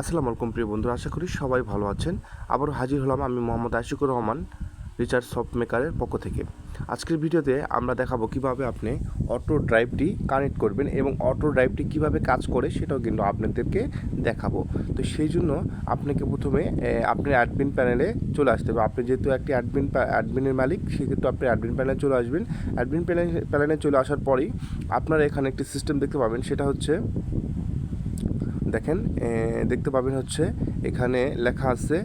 আসসালামু আলাইকুম প্রিয় বন্ধুরা, আশা করি সবাই ভালো আছেন। আবারও হাজির হলাম আমি মোহাম্মদ আশিকুর রহমান, রিচার্জ মেকারের পক্ষ থেকে। আজকের ভিডিওতে আমরা দেখাবো কীভাবে আপনি অটো ড্রাইভটি কানেক্ট করবেন এবং অটো ড্রাইভটি কীভাবে কাজ করে সেটাও কিন্তু আপনাদেরকে দেখাবো। তো সেই জন্য আপনাকে প্রথমে আপনার অ্যাডমিন প্যানেলে চলে আসতে হবে। আপনি যেহেতু একটি অ্যাডমিন অ্যাডমিনের মালিক, সেক্ষেত্রে আপনি অ্যাডমিন প্যানেলে চলে আসবেন। অ্যাডমিন প্যানেল, প্যানেলে চলে আসার পরেই আপনারা এখানে একটি সিস্টেম দেখতে পাবেন, সেটা হচ্ছে দেখেন দেখতে পাবেন হচ্ছে এখানে লেখা আছে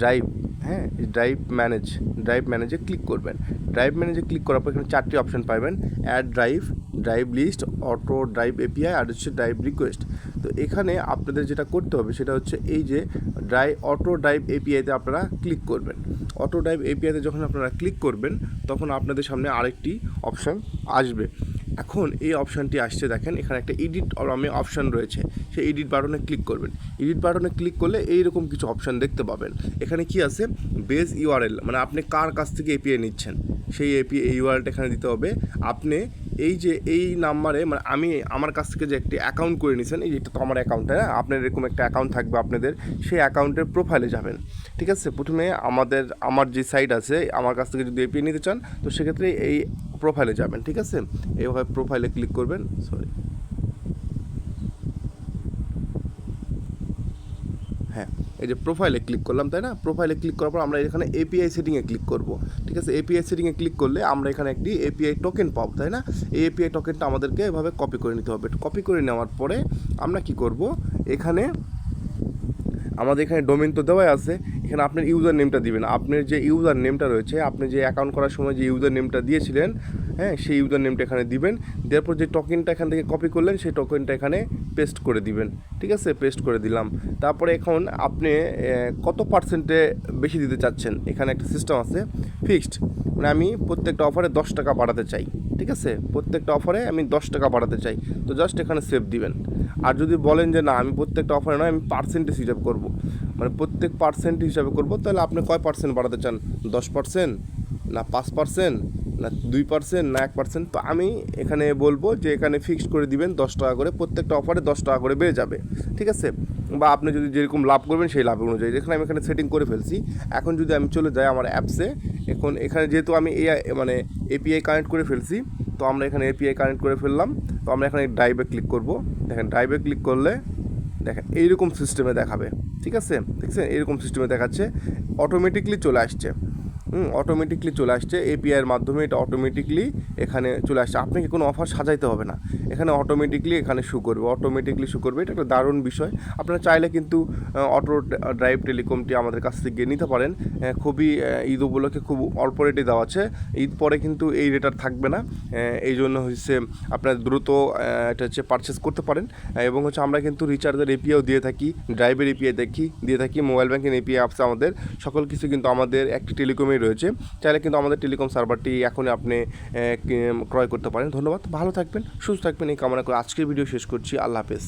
ড্রাইভ হ্যাঁ ড্রাইভ ম্যানেজ ড্রাইভ ম্যানেজে ক্লিক করবেন। ড্রাইভ ম্যানেজে ক্লিক করার পর এখানে চারটি অপশন পাবেন add drive drive list auto drive API আর হচ্ছে ড্রাইভ রিকোয়েস্ট তো এখানে আপনাদের যেটা করতে হবে সেটা হচ্ছে এই যে ড্রাই অটো ড্রাইভ এপিআইতে আপনারা ক্লিক করবেন। অটো ড্রাইভ এপিআইতে যখন আপনারা ক্লিক করবেন, তখন আপনাদের সামনে আরেকটি অপশন আসবে। এখন এই অপশানটি আসছে, দেখেন, এখানে একটা এডিট নামে অপশান রয়েছে, সেই এডিট বাটনে ক্লিক করবেন। এডিট বাটনে ক্লিক করলে এইরকম কিছু অপশান দেখতে পাবেন। এখানে কি আছে? বেস ইউআরএল মানে আপনি কার কাছ থেকে এপিআই নিচ্ছেন? সেই এপিআই ইউআরএলটা এখানে দিতে হবে। আপনি এই যে, এই নাম্বারে মানে আমি আমার কাছ থেকে যে একটি অ্যাকাউন্ট করে নিয়েছেন এই যেটা তো আমার অ্যাকাউন্ট হ্যাঁ? আপনার এরকম একটা অ্যাকাউন্ট থাকবে আপনাদের, সেই অ্যাকাউন্টের প্রোফাইলে যাবেন। ঠিক আছে? প্রথমে আমাদের, আমার যে সাইট আছে, আমার কাছ থেকে যদি এপিআই নিতে চান, তো সেক্ষেত্রে এই প্রোফাইলে যাবেন, ঠিক আছে? এইভাবে প্রোফাইলে ক্লিক করবেন সরি হ্যাঁ এই যে প্রোফাইলে ক্লিক করলাম, তাই না? প্রোফাইলে ক্লিক করার পর আমরা এখানে এপিআই সেটিংয়ে ক্লিক করব, ঠিক আছে? এপিআই সেটিংয়ে ক্লিক করলে আমরা এখানে একটি এপিআই টোকেন পাবো, তাই না? এই এপিআই টোকেনটা আমাদেরকে এভাবে কপি করে নিতে হবে। কপি করে নেওয়ার পরে আমরা কি করব? এখানে আমাদের এখানে ডোমেন তো দেওয়াই আছে। এখানে আপনার ইউজার নেমটা দিবেন। আপনার যে ইউজার নেমটা রয়েছে, আপনি যে অ্যাকাউন্ট করার সময় যে ইউজার নেমটা দিয়েছিলেন হ্যাঁ সেই ইউজার নেমটা এখানে দিবেন। দেওয়ার পর যে টোকেনটা এখান থেকে কপি করলেন, সেই টোকেনটা এখানে পেস্ট করে দিবেন। ঠিক আছে? পেস্ট করে দিলাম। তারপরে এখন আপনি কত পার্সেন্টে বেশি দিতে চাচ্ছেন? এখানে একটা সিস্টেম আছে ফিক্সড মানে আমি প্রত্যেকটা অফারে দশ টাকা বাড়াতে চাই। ঠিক আছে? প্রত্যেকটা অফারে আমি দশ টাকা বাড়াতে চাই। তো জাস্ট এখানে সেভ দিবেন। আর যদি বলেন যে না, আমি প্রত্যেকটা অফারে নয়, আমি পার্সেন্টেজ হিসাব করব। মানে প্রত্যেক পার্সেন্ট হিসাবে করব, তাহলে আপনি কয় পার্সেন্ট বাড়াতে চান? দশ পার্সেন্ট না পাঁচ পার্সেন্ট না দুই পার্সেন্ট না এক পার্সেন্ট তো আমি এখানে বলব যে এখানে ফিক্সড করে দিবেন দশ টাকা করে। প্রত্যেকটা অফারে দশ টাকা করে বেড়ে যাবে। ঠিক আছে? বা আপনি যদি যেরকম লাভ করবেন সেই লাভ অনুযায়ী। দেখুন, আমি এখানে সেটিং করে ফেলছি। এখন যদি আমি চলে যাই আমার অ্যাপসে এখন এখানে যেহেতু আমি এ মানে এপিআই কানেক্ট করে ফেলছি, তো আমরা এখানে এপিআই কানেক্ট করে ফেললাম। তো আমরা এখানে ড্রাইভে ক্লিক করব। দেখেন ড্রাইভে ক্লিক করলে, দেখেন, এইরকম সিস্টেমে দেখাবে। ঠিক আছে? দেখছেন? এইরকম সিস্টেমে দেখাচ্ছে। অটোমেটিকলি চলে আসছে। অটোমেটিকলি চলে আসছে। এপিআইয়ের মাধ্যমে এটা অটোমেটিকলি এখানে চলে আসছে। আপনাকে কোনো অফার সাজাইতে হবে না। এখানে অটোমেটিকলি এখানে শু করবে। অটোমেটিকলি শু করবে। এটা একটা দারুণ বিষয়। আপনারা চাইলে কিন্তু অটো ড্রাইভ টেলিকমটি আমাদের কাছ থেকে নিতে পারেন। খুবই ঈদ উপলক্ষে খুব অল্প রেটে দেওয়া আছে। ঈদ পরে কিন্তু এই রেট আর থাকবে না। এই জন্য হচ্ছে আপনার দ্রুত এটা হচ্ছে পারচেস করতে পারেন। এবং হচ্ছে আমরা কিন্তু রিচার্জের এপিআইও দিয়ে থাকি। ড্রাইভের এপিআই দেখি, দিয়ে থাকি। মোবাইল ব্যাংকিং এপিআই অ্যাপস আমাদের। সকল কিছু কিন্তু আমাদের একটি টেলিকমেই রয়েছে, চাইলে কিন্তু আমাদের টেলিকম সার্ভারটি এখন আপনি ক্রয় করতে পারেন। ধন্যবাদ, ভালো থাকবেন, সুস্থ থাকবেন, এই কামনা করে আজকের ভিডিও শেষ করছি। আল্লাহ হাফেজ।